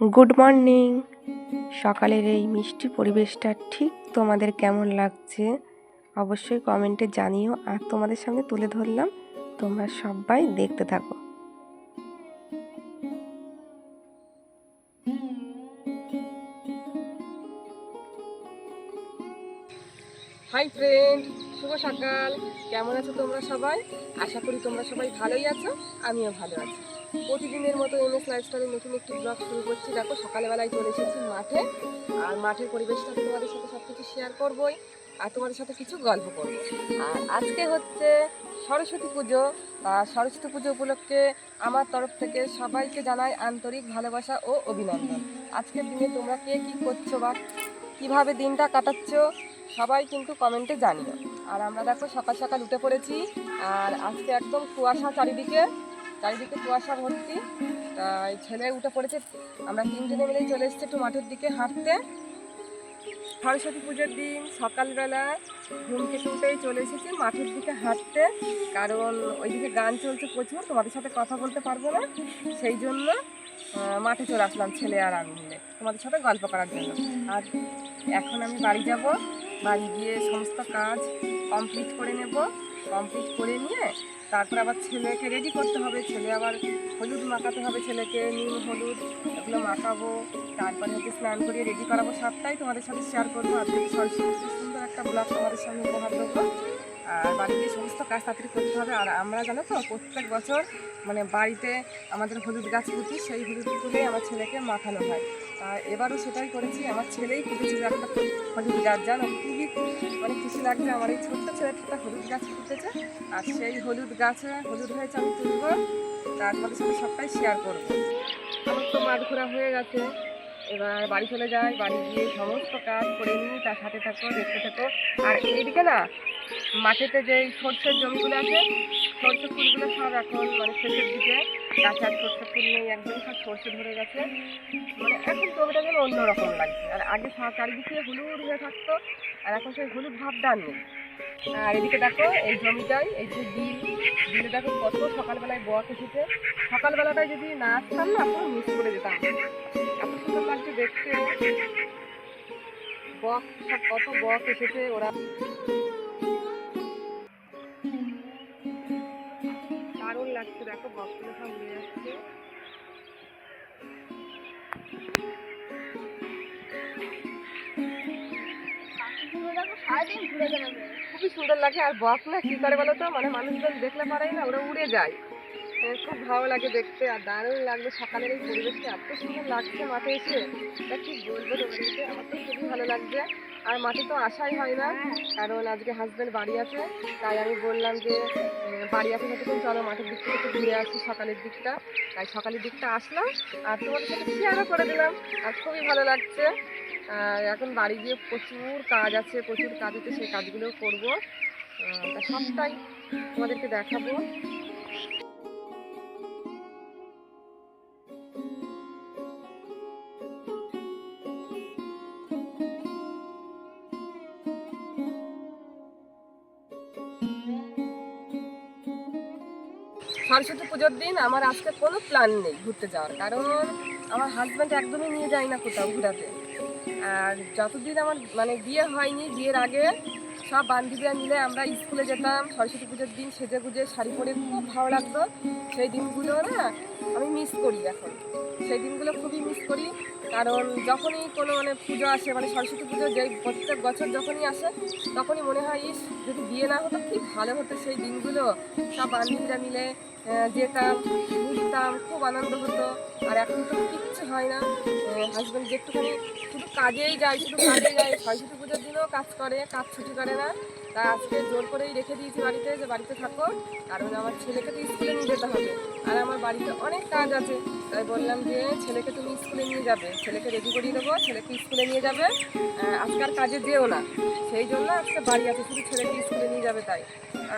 Good morning. সকালের এই মিষ্টি পরিবেশটা ঠিক তোমাদের কেমন লাগছে? অবশ্যই কমেন্টে জানিও আর তোমাদের সামনে তুলে ধরলাম। তোমরা সবাই দেখতে থাকো। হাই ফ্রেন্ড শুভ সকাল। কেমন আছো তোমরা সবাই? আশা করি তোমরা সবাই ভালোই আছো, আমিও ভালো আছি। প্রতিদিনের মতো এম এস লাইফস্টাইলের নতুন একটি ব্লগ শুরু করছি। দেখো, সকালবেলায় চলে এসেছি মাঠে। আর মাঠের পরিবেশটা তোমাদের সাথে সব কিছু শেয়ার করবোই আর তোমাদের সাথে কিছু গল্প করব। আর আজকে হচ্ছে সরস্বতী পুজো। সরস্বতী পুজো উপলক্ষে আমার তরফ থেকে সবাইকে জানাই আন্তরিক ভালোবাসা ও অভিনন্দন। আজকের দিনে তোমরা কে কী করছ বা কীভাবে দিনটা কাটাচ্ছ, সবাই কিন্তু কমেন্টে জানিও। আর আমরা দেখো সকাল সকাল উঠে পড়েছি। আর আজকে একদম কুয়াশা চারিদিকে। চারিদিকে কুয়াশা ভর্তি, তাই ছেলে উঠে পড়েছে। আমরা তিনজনে মিলেই চলে এসেছি একটু মাঠের দিকে হাঁটতে। সরস্বতী পুজোর দিন সকালবেলা ঘুম থেকে উঠেই চলে এসেছি মাঠের দিকে হাঁটতে। কারণ ওইদিকে গান চলছে প্রচুর, তোমাদের সাথে কথা বলতে পারব না। সেই জন্য মাঠে চলে আসলাম ছেলে আর আমি মিলে। তোমাদের সাথে গল্প করার জন্য। আর এখন আমি বাড়ি যাব। বাড়ি গিয়ে সমস্ত কাজ কমপ্লিট করে নেব। কমপ্লিট করে নিয়ে তারপর আবার ছেলেকে রেডি করতে হবে। ছেলে আবার হলুদ মাখাতে হবে ছেলেকে নিম হলুদ, এগুলো মাখাবো। তারপরে হচ্ছে স্নান করিয়ে রেডি করাবো। সবটাই তোমাদের সাথে শেয়ার করব। আজকে সরস্বতী সুন্দর একটা ব্লগ তোমাদের সামনে উপহার দেবো। আর বাড়িতে সমস্ত কাজ তাড়াতাড়ি করতে হবে। আর আমরা জানো তো, প্রত্যেক বছর মানে বাড়িতে আমাদের হলুদ গাছ পুঁতি, সেই হলুদ তুলেই আমার ছেলেকে মাখানো হয়। আর এবারও সেটাই করেছি। আমার ছেলেই পুঁতেছিল একটা হলুদ গাছ, জানো? খুবই মানে খুশি লাগছে আমার এই ছোট্ট ছেলেটা একটা হলুদ গাছ পুঁতেছে। আর সেই হলুদ গাছে হলুদ হয়েছে আমি তুলবো, তারপরে সাথে সবটাই শেয়ার করব। আমার তো মাঠ ঘোরা হয়ে গেছে। এবার বাড়ি চলে যাই, বাড়ি গিয়ে সমস্ত কাজ করে নিই, তার সাথে থাকো, দেখতে থাকো। আর এইদিকে না, মাঠেতে যে সর্ষের জমিগুলো আছে সর্ষে ফুলগুলো সব এখন মানে শেষের দিকে। গাছে আর সর্ষে ফুল নেই একদম, সব সর্ষে ধরে গেছে। মানে এখন জমিটা যেন অন্যরকম লাগছে। আর আগে চারিদিকে হলুদ হয়ে থাকতো, আর এখন সেই হলুদ ভাবটা নেই। আর এদিকে দেখো, এই জমিটাই, এই যে বিল, বিলে দেখো কত সকালবেলায় বক এসেছে। সকালবেলাটায় যদি না আসতাম না, পুরো মিস করে যেতাম। সুন্দর লাগছে দেখতে। বক সব কত বক এসেছে ওরা। দারুণ লাগছে দেখো বকগুলো সব উড়ে যাচ্ছে। খুবই সুন্দর লাগে আর বক না কি করে বলো তো? মানে মানুষজন দেখলে পারেই না ওরা উড়ে যায়। খুব ভালো লাগে দেখতে, আর দারুণ লাগবে সকালের এই পরিবেশটা। এত সুন্দর লাগছে মাঠে এসে। তা কি বলব তোমাদেরকে? আমার তো খুবই ভালো লাগছে। আর মাঠে তো আসাই হয় না, কারণ আজকে হাজব্যান্ড বাড়ি আছে। তাই আমি বললাম যে বাড়ি আছে যতক্ষণ চলো মাঠের দিক থেকে ঘুরে আসি সকালের দিকটা। তাই সকালের দিকটা আসলাম, আর তোমাদের সাথে শেয়ারও করে দিলাম। আর খুবই ভালো লাগছে। এখন বাড়ি গিয়ে প্রচুর কাজ আছে, প্রচুর কাজ আছে, সেই কাজগুলোও করব। সবটাই তোমাদেরকে দেখাবো। সরস্বতী পুজোর দিন আমার আজকে কোনো প্ল্যান নেই ঘুরতে যাওয়ার। কারণ আমার হাজব্যান্ড একদমই নিয়ে যায় না কোথাও ঘুরাতে। আর যতদিন আমার মানে বিয়ে হয়নি, বিয়ের আগে সব বান্ধবীরা মিলে আমরা স্কুলে যেতাম, সরস্বতী পুজোর দিন সেজে গুজে শাড়ি পরে খুব ভালো লাগতো। সেই দিনগুলো না আমি মিস করি এখন। সেই দিনগুলো খুবই মিস করি। কারণ যখনই কোনো মানে পুজো আসে মানে সরস্বতী পুজো যেই প্রত্যেক বছর যখনই আসে, তখনই মনে হয়, ইস, যদি বিয়ে না হতো, কি ভালো হতো সেই দিনগুলো। সব বান্ধবীরা মিলে যেতাম, ঘুরতাম, খুব আনন্দ হতো। আর এখন তো কিচ্ছু হয় না। হাজব্যান্ড যেটুখানি শুধু কাজেই যায়, শুধু কাজেই যায়, সরস্বতী পুজোর দিনও কাজ করে, কাজ ছুটি করে না। তা আজকে জোর করেই রেখে দিয়েছি বাড়িতে যে বাড়িতে থাকো, কারণ আমার ছেলেকে তো স্কুলে নিয়ে যেতে হবে। আর আমার বাড়িতে অনেক কাজ আছে। তাই বললাম যে ছেলেকে তুমি স্কুলে নিয়ে যাবে। ছেলেকে রেডি করিয়ে দেবো ছেলেকে স্কুলে নিয়ে যাবে। আহ, আজকে আর কাজে যেও না। সেই জন্য আজকে বাড়ি আছে শুধু ছেলেকে স্কুলে নিয়ে যাবে তাই।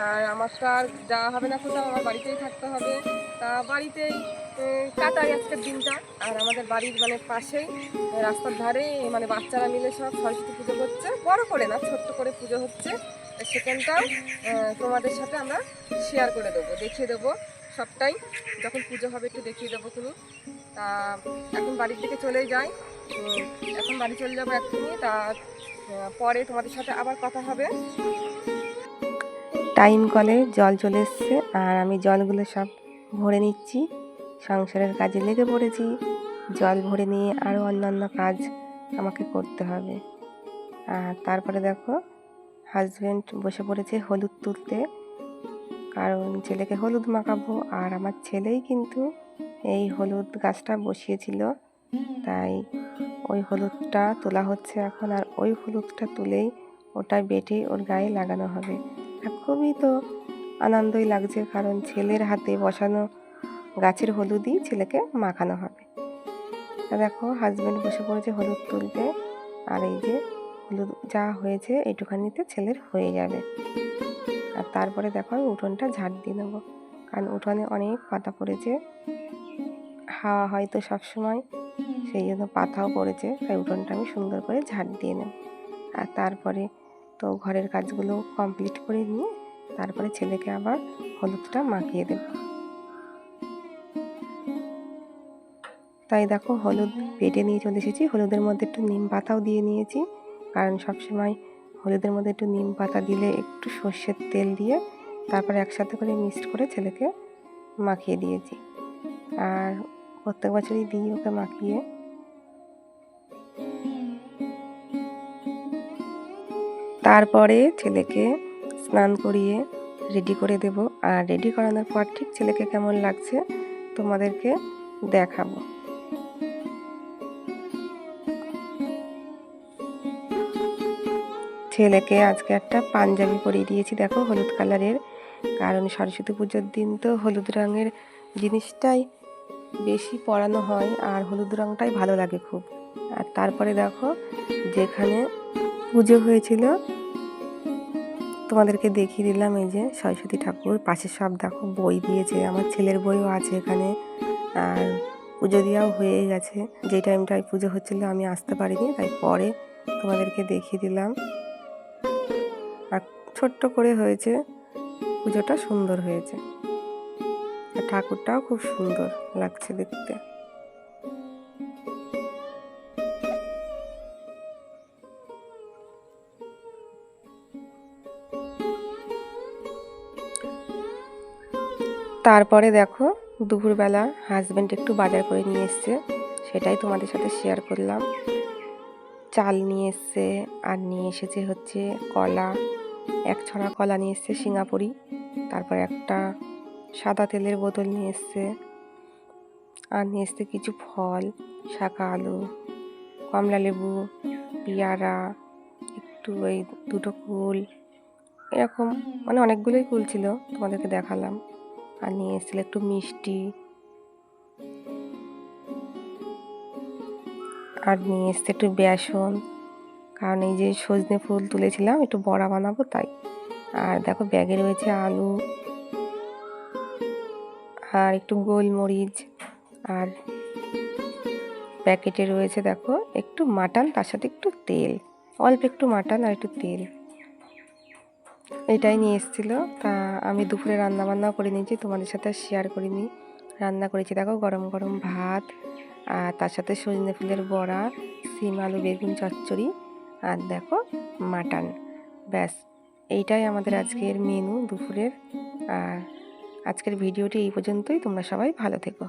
আর আমার তো আর যাওয়া হবে না কোথাও আমার বাড়িতেই থাকতে হবে। তা বাড়িতেই কাটাই আজকের দিনটা। আর আমাদের বাড়ির মানে পাশেই রাস্তার ধারে মানে বাচ্চারা মিলে সব সরস্বতী পুজো করছে বড় করে না ছোট্ট করে পুজো হচ্ছে। সেখানটাও তোমাদের সাথে আমরা শেয়ার করে দেবো দেখিয়ে দেবো। সবটাই। যখন পুজো হবে একটু দেখিয়ে দেবো তুমি। তা এখন বাড়ির দিকে চলেই যাই। এখন বাড়ি চলে যাব এক্ষুনি। তা পরে তোমাদের সাথে আবার কথা হবে। টাইম কলে জল চলে এসছে। আর আমি জলগুলো সব ভরে নিচ্ছি। সংসারের কাজে লেগে পড়েছি। জল ভরে নিয়ে আরও অন্যান্য কাজ আমাকে করতে হবে। আর তারপরে দেখো হাজব্যান্ড বসে পড়েছে হলুদ তুলতে। কারণ ছেলেকে হলুদ মাখাবো আর আমার ছেলেই কিন্তু এই হলুদ গাছটা বসিয়েছিল। তাই ওই হলুদটা তোলা হচ্ছে এখন আর ওই হলুদটা তুলেই ওটা বেটে ওর গায়ে লাগানো হবে। খুবই তো আনন্দই লাগছে কারণ ছেলের হাতে বসানো গাছের হলুদই ছেলেকে মাখানো হবে। তা দেখো হাজব্যান্ড বসে পড়েছে হলুদ তুলতে। আর এই যে হলুদ যা হয়েছে এইটুখানিতে ছেলের হয়ে যাবে। আর তারপরে দেখো উঠোনটা ঝাঁট দিয়ে নেব। কারণ উঠোনে অনেক পাতা পড়েছে। হাওয়া হয়তো সবসময়। সেই জন্য পাতাও পড়েছে। তাই উঠোনটা আমি সুন্দর করে ঝাঁট দিয়ে নেব। আর তারপরে তো ঘরের কাজগুলো কমপ্লিট করে নিয়ে তারপরে ছেলেকে আবার হলুদটা মাখিয়ে দেব। তাই দেখো হলুদ পেটে নিয়ে চলে এসেছি। হলুদের মধ্যে একটু নিম পাতাও দিয়ে নিয়েছি। কারণ সবসময় হলুদের মধ্যে একটু নিম পাতা দিলে একটু সর্ষের তেল দিয়ে তারপরে একসাথে করে মিক্সড করে ছেলেকে মাখিয়ে দিয়েছি। আর প্রত্যেক বছরই দিই ওকে মাখিয়ে। তারপরে ছেলেকে স্নান করিয়ে রেডি করে দেব। আর রেডি করানোর পর ঠিক ছেলেকে কেমন লাগছে তোমাদেরকে দেখাবো। ছেলেকে আজকে একটা পাঞ্জাবি পরিয়ে দিয়েছি, দেখো হলুদ কালারের। কারণ সরস্বতী পুজোর দিন তো হলুদ রঙের জিনিসটাই বেশি পরানো হয়, আর হলুদ রঙটাই ভালো লাগে খুব। আর তারপরে দেখো, যেখানে পুজো হয়েছিল, তোমাদেরকে দেখিয়ে দিলাম এই যে সরস্বতী ঠাকুর। পাশে সব দেখো বই দিয়েছে, আমার ছেলের বইও আছে এখানে। আর পুজো দেওয়াও হয়ে গেছে। যে টাইমটায় পুজো হচ্ছিল আমি আসতে পারিনি, তাই পরে তোমাদেরকে দেখিয়ে দিলাম। ছোট্ট করে হয়েছে। পুজোটা সুন্দর হয়েছে। আর ঠাকুরটাও খুব সুন্দর লাগছে দেখতে। তারপরে দেখো, দুপুরবেলা হাজব্যান্ড একটু বাজার করে নিয়ে এসছে। সেটাই তোমাদের সাথে শেয়ার করলাম। চাল নিয়ে এসছে, আর নিয়ে এসেছে হচ্ছে কলা। এক ছড়া কলা নিয়ে এসছে সিঙ্গাপুরি, তারপর একটা সাদা তেলের বোতল নিয়ে এসছে, আর নিয়ে এসছে কিছু ফল, শাকা, আলু, কমলা লেবু, পেয়ারা, একটু ওই দুটো কুল, এরকম মানে অনেকগুলোই কুল ছিল তোমাদেরকে দেখালাম, আর নিয়ে এসেছিল একটু মিষ্টি, আর নিয়ে এসছে একটু বেসন কারণ এই যে সজনে ফুল তুলেছিলাম, একটু বড়া বানাবো তাই। আর দেখো ব্যাগে রয়েছে আলু আর একটু গোলমরিচ আর প্যাকেটে রয়েছে দেখো একটু মাটন, তার সাথে একটু তেল। অল্প একটু মাটন আর একটু তেল। এটাই নিয়ে এসেছিল। তা আমি দুপুরে রান্না বান্নাও করে নিয়েছি, তোমাদের সাথে শেয়ার করিনি। রান্না করেছি দেখো গরম গরম ভাত আর তার সাথে সজনে ফুলের বড়া, সিম আলু, বেগুন, চচ্চড়ি। আর দেখো মাটন। ব্যাস, এইটাই আমাদের আজকের মেনু দুপুরের। আর আজকের ভিডিওটি এই পর্যন্তই। তোমরা সবাই ভালো থেকো।